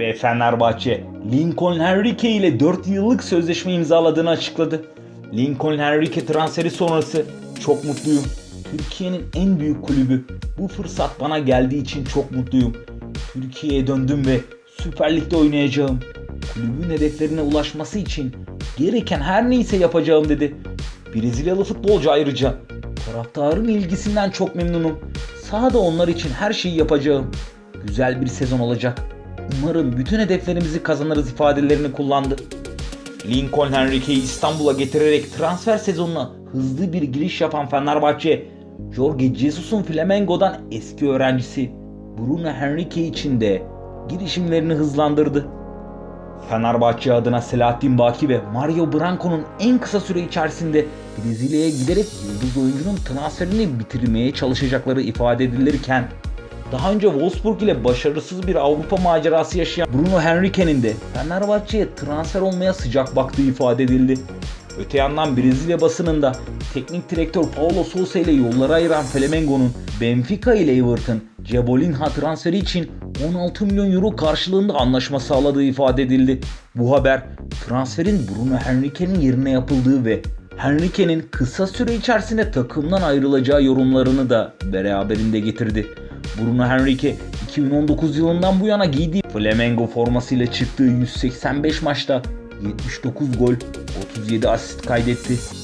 Ve Fenerbahçe Lincoln Henrique ile 4 yıllık sözleşme imzaladığını açıkladı. Lincoln Henrique transferi sonrası çok mutluyum. Türkiye'nin en büyük kulübü. Bu fırsat bana geldiği için çok mutluyum. Türkiye'ye döndüm ve Süper Lig'de oynayacağım. Kulübün hedeflerine ulaşması için gereken her neyse yapacağım dedi. Brezilyalı futbolcu ayrıca taraftarın ilgisinden çok memnunum. Sahada onlar için her şeyi yapacağım. Güzel bir sezon olacak. Umarım bütün hedeflerimizi kazanırız ifadelerini kullandı. Lincoln Henrique'yi İstanbul'a getirerek transfer sezonuna hızlı bir giriş yapan Fenerbahçe, Jorge Jesus'un Flamengo'dan eski öğrencisi Bruno Henrique için de girişimlerini hızlandırdı. Fenerbahçe adına Selahattin Baki ve Mario Branco'nun en kısa süre içerisinde Brezilya'ya giderek yıldız oyuncunun transferini bitirmeye çalışacakları ifade edilirken daha önce Wolfsburg ile başarısız bir Avrupa macerası yaşayan Bruno Henrique'nin de Fenerbahçe'ye transfer olmaya sıcak baktığı ifade edildi. Öte yandan Brezilya basınında teknik direktör Paulo Sousa ile yolları ayıran Flamengo'nun Benfica ile Everton, Cebolinha transferi için 16 milyon euro karşılığında anlaşma sağladığı ifade edildi. Bu haber transferin Bruno Henrique'nin yerine yapıldığı ve Henrique'nin kısa süre içerisinde takımdan ayrılacağı yorumlarını da beraberinde getirdi. Bruno Henrique 2019 yılından bu yana giydiği Flamengo formasıyla çıktığı 185 maçta 79 gol, 37 asist kaydetti.